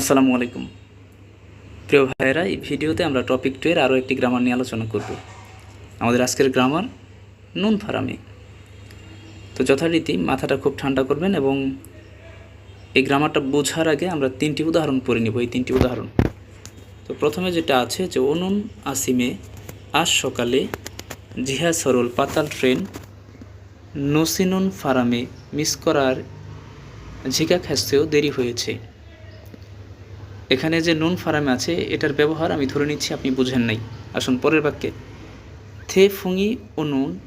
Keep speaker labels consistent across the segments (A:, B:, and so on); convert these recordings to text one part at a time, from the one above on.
A: আসসালামু আলাইকুম। প্রিয় ভাইয়েরা, এই ভিডিওতে আমরা টপিক টু এর আরও একটি গ্রামার নিয়ে আলোচনা করব। আমাদের আজকের গ্রামার নুন ফারামি। তো যথারীতি মাথাটা খুব ঠান্ডা করবেন এবং এই গ্রামারটা বোঝার আগে আমরা তিনটি উদাহরণ পড়ে নিব, এই তিনটি উদাহরণ। তো প্রথমে যেটা আছে যে অনুন আসিমে, আজ সকালে জিহা সরল পাতাল ট্রেন, নসিনুন ফারামে মিস করার ঝিকা খ্যাস্তেও দেরি হয়েছে। এখানে যে নুন ফারামে আছে, এটার ব্যবহার আমি ধরে নিচ্ছি, আপনি বুঝেন নাই। আসুন পরের বাক্যে। থে ফুঙি ও নুন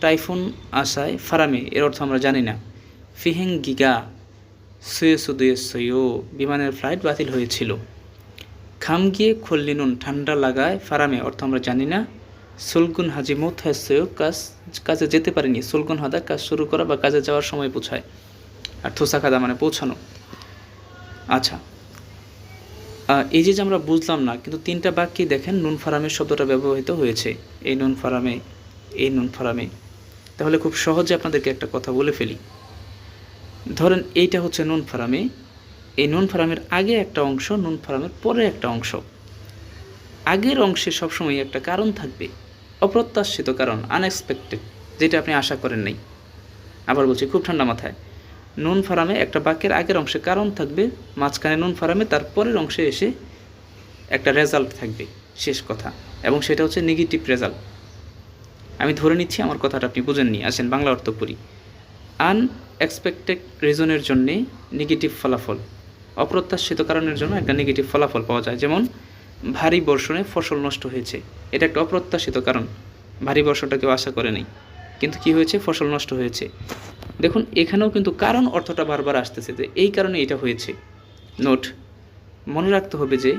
A: টাইফুন আশায় ফারামে, এর অর্থ আমরা জানি না। ফিহেং গিগা, সুয়ে সুদুয়ে সইও বিমানের ফ্লাইট বাতিল হয়েছিল। খাম গিয়ে খল্লি নুন ঠান্ডা লাগায় ফারামে, অর্থ আমরা জানি না। সুলগুন হাজি মুথ হাসেও কাজ, কাজে যেতে পারিনি। সুলগুন হাদা কাজ শুরু করা বা কাজে যাওয়ার সময় পৌঁছায়। আর থোসা খাদা মানে পৌঁছানো। আচ্ছা এই যে আমরা বুঝলাম না, কিন্তু তিনটা বাক্যে দেখেন নুন ফারামের শব্দটা ব্যবহৃত হয়েছে। এই নুন ফারামে, এই নুন ফারামে। তাহলে খুব সহজে আপনাদেরকে একটা কথা বলে ফেলি। ধরেন এইটা হচ্ছে নুন ফারামে। এই নুন ফারামের আগে একটা অংশ, নুন ফারামের পরে একটা অংশ। আগের অংশে সবসময় একটা কারণ থাকবে, অপ্রত্যাশিত কারণ আনএক্সপেক্টেড যেটা আপনি আশা করেন নাই। আবার বলছি, খুব ঠান্ডা মাথায়। নুন ফারামে একটা বাক্যের আগের অংশে কারণ থাকবে, মাঝখানে নুন ফারামে তার পরের অংশে এসে একটা রেজাল্ট থাকবে, শেষ কথা। এবং সেটা হচ্ছে নেগেটিভ রেজাল্ট আমি ধরে নিচ্ছি, আমার কথাটা আপনি বুঝেননি। আসেন, বাংলা অর্থ করি আনএক্সপেক্টেড রিজনের জন্যে নেগেটিভ ফলাফল। অপ্রত্যাশিত কারণের জন্য একটা নেগেটিভ ফলাফল পাওয়া যায়। যেমন, ভারী বর্ষণে ফসল নষ্ট হয়েছে। এটা একটা অপ্রত্যাশিত কারণ। ভারী বর্ষণটা কেউ আশা করে নেই। কিন্তু কি হয়েছে? ফসল নষ্ট হয়েছে। দেখুন, এখানেও কিন্তু কারণ অর্থটা বারবার আসতেছে যে এই কারণে এটা হয়েছে। নোট, মনে রাখতে হবে যে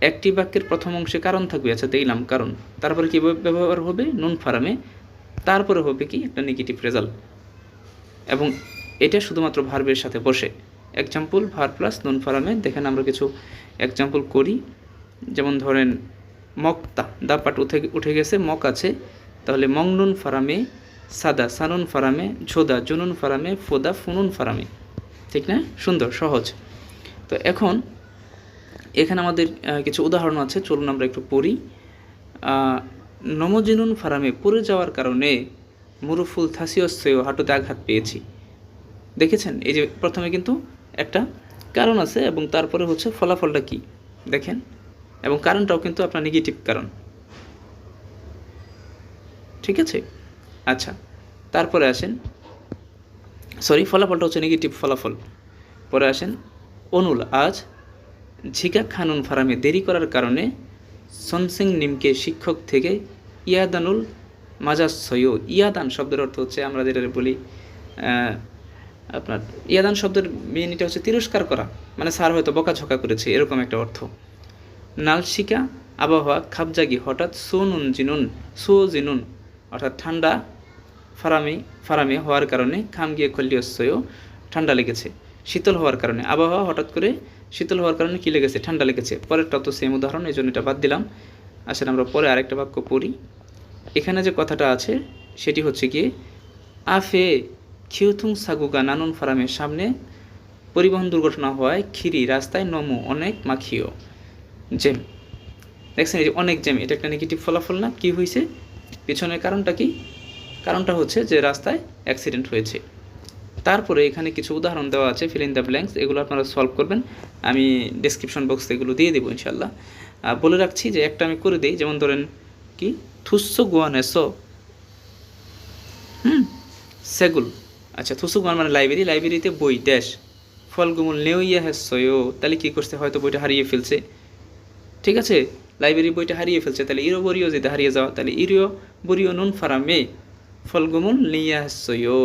A: একটি বাক্যের প্রথম অংশে কারণ থাকবে আচ্ছা দেখলাম কারণ। তারপরে কী ব্যবহার হবে? নুন ফারামে। তারপরে হবে কি? একটা নেগেটিভ রেজাল্ট এবং এটা শুধুমাত্র ভার্বের সাথে বসে। এক্সাম্পল ভার প্লাস নুন ফারামে। দেখেন আমরা কিছু এক্সাম্পল করি। যেমন ধরেন, মক্তা। দা পাট উঠে উঠে গেছে, মক আছে। তাহলে মংনুন ফারামে সাদা সানুন ফারামে, ঝোদা জুনুন ফারামে, ফোদা ফুনুন ফারামে। ঠিক না? সুন্দর, সহজ। তো এখন এখানে আমাদের কিছু উদাহরণ আছে, চলুন আমরা একটু পড়ি। নমজিনুন ফারামে, পড়ে যাওয়ার কারণে মুরুফুল থাসিয়সেও হাঁটুতে আঘাত পেয়েছি। দেখেছেন? এই যে প্রথমে কিন্তু একটা কারণ আছে এবং তারপরে হচ্ছে ফলাফলটা কি? দেখেন। এবং কারণটাও কিন্তু আপনার নেগেটিভ কারণ। ঠিক আছে? আচ্ছা তারপরে আসেন। সরি ফলাফলটা হচ্ছে নেগেটিভ ফলাফল। পরে আসেন, অনুল, আজ ঝিকা খানুন ফারামে দেরি করার কারণে সনসিং নিমকে শিক্ষক থেকে ইয়াদানুল মাজাজ সৈয়। ইয়াদান শব্দের অর্থ হচ্ছে, আমরা যেটা বলি আপনার, ইয়াদান শব্দের মিনিটা হচ্ছে তিরস্কার করা। মানে স্যার হয়তো বকাঝকা করেছে, এরকম একটা অর্থ। নালশিকা আবহাওয়া খাপজাগি, হঠাৎ সুনুন জিনুন, সু জিনুন, অর্থাৎ ঠান্ডা ফারামি, ফারামে হওয়ার কারণে খাম গিয়ে খল্লিয়স্যও ঠান্ডা লেগেছে। শীতল হওয়ার কারণে। আবহাওয়া হঠাৎ করে শীতল হওয়ার কারণে কী লেগেছে? ঠান্ডা লেগেছে। পরেরটা তো সেম উদাহরণ, এই জন্য এটা বাদ দিলাম। আসলে আমরা পরে আরেকটা বাক্য পড়ি। এখানে যে কথাটা আছে, সেটি হচ্ছে গিয়ে, আফে খিউথুং সাগুগা নানুন ফারামের সামনে পরিবহন দুর্ঘটনা হওয়ায় খিরি রাস্তায় নমু, অনেক মাখিও। জেম দেখছেন এই যে অনেক জ্যাম, এটা একটা নেগেটিভ ফলাফল না? কি হয়েছে পিছনের কারণটা কি? কারণটা হচ্ছে যে রাস্তায় অ্যাক্সিডেন্ট হয়েছে। তারপরে এখানে কিছু উদাহরণ দেওয়া আছে ফিল ইন দ্য ব্ল্যাঙ্কস এগুলো আপনারা সলভ করবেন। আমি ডেসক্রিপশন বক্সে এগুলো দিয়ে দেবো ইনশাল্লাহ বলে রাখছি যে একটা আমি করে দিই, যেমন ধরেন কি? থুস্সো গোয়ানেসো হুম? সেগুল। আচ্ছা থুসু গোয়ান মানে লাইব্রেরি, লাইব্রেরিতে বই ড্যাশ ফলগুমুল নেও ইয়া হ্যাসয়ও তাহলে কী করছে? হয়তো বইটা হারিয়ে ফেলছে। ঠিক আছে? লাইব্রেরি বইটা হারিয়ে ফেলছে, তাহলে ইরো বরিও যেটা হারিয়ে যাওয়া তাহলে ইরিও বরিও নুন ফারামে। ফলগুমুল নিয়া হ্যাসয়ও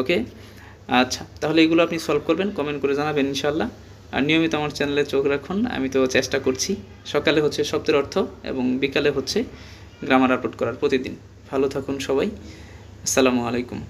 A: ওকে আচ্ছা তাহলে এগুলো আপনি সলভ করবেন কমেন্ট করে জানাবেন ইনশাল্লাহ আর নিয়মিত আমার চ্যানেলে চোখ রাখুন, আমি তো চেষ্টা করছি। সকালে হচ্ছে শব্দের অর্থ এবং বিকালে হচ্ছে গ্রামার আপলোড করার প্রতিদিন। ভালো থাকুন সবাই। আসসালামু আলাইকুম।